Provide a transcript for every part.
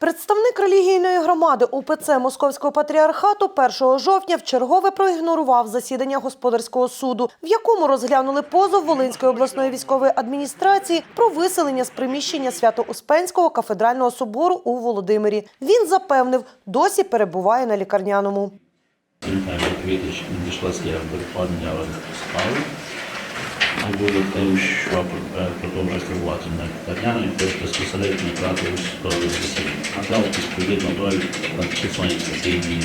Представник релігійної громади УПЦ Московського патріархату 1 жовтня вчергове проігнорував засідання господарського суду, в якому розглянули позов Волинської обласної військової адміністрації про виселення з приміщення Свято-Успенського кафедрального собору у Володимирі. Він запевнив, досі перебуває на лікарняному. Квітич заява до відкладення справи. Буде тим, що е, продовжує керувати на лікарняному, і теж безпосередньо брати у судові засідання. Надав відповідно до лікарні.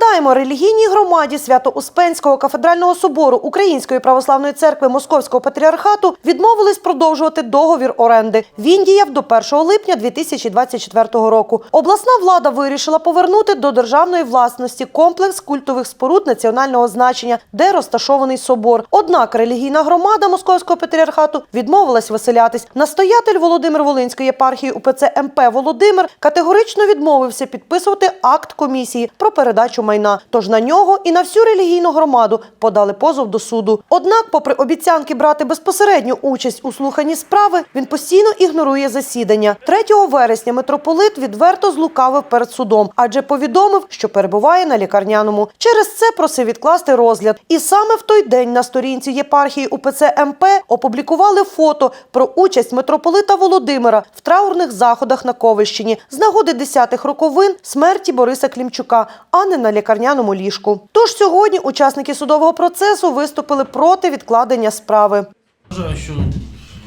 Нагадаємо, релігійній громаді Свято-Успенського кафедрального собору Української православної церкви Московського патріархату відмовились продовжувати договір оренди. Він діяв до 1 липня 2024 року. Обласна влада вирішила повернути до державної власності комплекс культових споруд національного значення, де розташований собор. Однак релігійна громада Московського патріархату відмовилась виселятись. Настоятель Володимир Волинської єпархії УПЦ МП Володимир категорично відмовився підписувати акт комісії про передачу майна. Тож на нього і на всю релігійну громаду подали позов до суду. Однак, попри обіцянки брати безпосередню участь у слуханні справи, він постійно ігнорує засідання. 3 вересня митрополит відверто злукавив перед судом, адже повідомив, що перебуває на лікарняному. Через це просив відкласти розгляд. І саме в той день на сторінці єпархії УПЦ МП опублікували фото про участь митрополита Володимира в траурних заходах на Ковищині з нагоди 10-х роковин смерті Бориса Клімчука, а не на лікарняному ліжку. Тож сьогодні учасники судового процесу виступили проти відкладення справи. Вважаю, що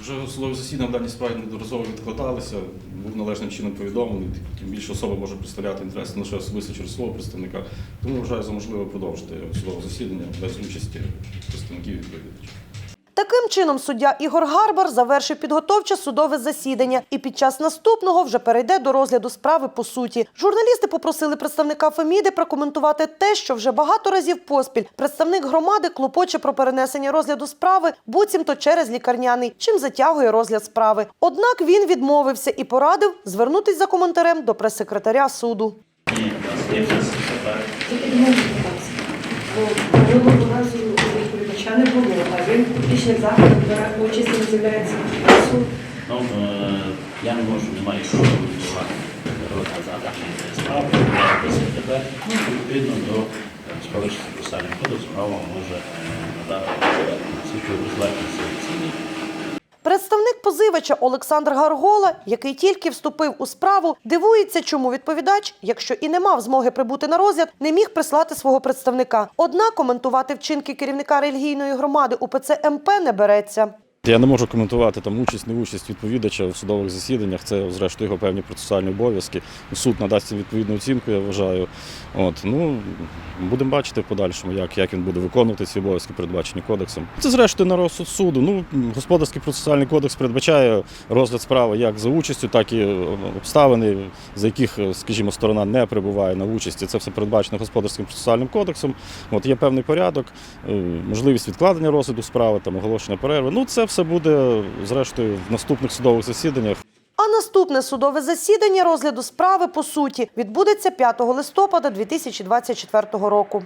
вже судові засідання в даній справі недоразово відкладалися, був належним чином повідомлений, тим більше особа може представляти інтереси не лише особисто через свого представника. Тому вважаю за можливе продовжити судове засідання без участі представників відповідачів. Чином, суддя Ігор Гарбар завершив підготовче судове засідання і під час наступного вже перейде до розгляду справи по суті. Журналісти попросили представника Феміди прокоментувати те, що вже багато разів поспіль представник громади клопоче про перенесення розгляду справи, буцімто через лікарняний, чим затягує розгляд справи. Однак він відмовився і порадив звернутись за коментарем до прес-секретаря суду. Ні, публічних заходів бере участь і з'являється суд. Ну, е, я не можу, немає що без секретар. Ну, відповідно до справочного поставлення кодексу справа може е, надати свідчу безпеки ціні. Представник позивача Олександр Гаргола, який тільки вступив у справу, дивується, чому відповідач, якщо і не мав змоги прибути на розгляд, не міг прислати свого представника. Однак коментувати вчинки керівника релігійної громади УПЦ МП не береться. Я не можу коментувати там участь, не участь відповідача в судових засіданнях. Це зрештою його певні процесуальні обов'язки. Суд надасть відповідну оцінку, я вважаю. От ну будемо бачити в подальшому, як, як він буде виконувати ці обов'язки, передбачені кодексом. Це зрештою на розсуд суду. Ну господарський процесуальний кодекс передбачає розгляд справи як за участю, так і обставини, за яких, скажімо, сторона не перебуває на участі. Це все передбачено господарським процесуальним кодексом. От є певний порядок, е, можливість відкладення розгляду справи, там оголошення перерви. Ну це все буде зрештою в наступних судових засіданнях. А наступне судове засідання розгляду справи по суті відбудеться 5 листопада 2024 року.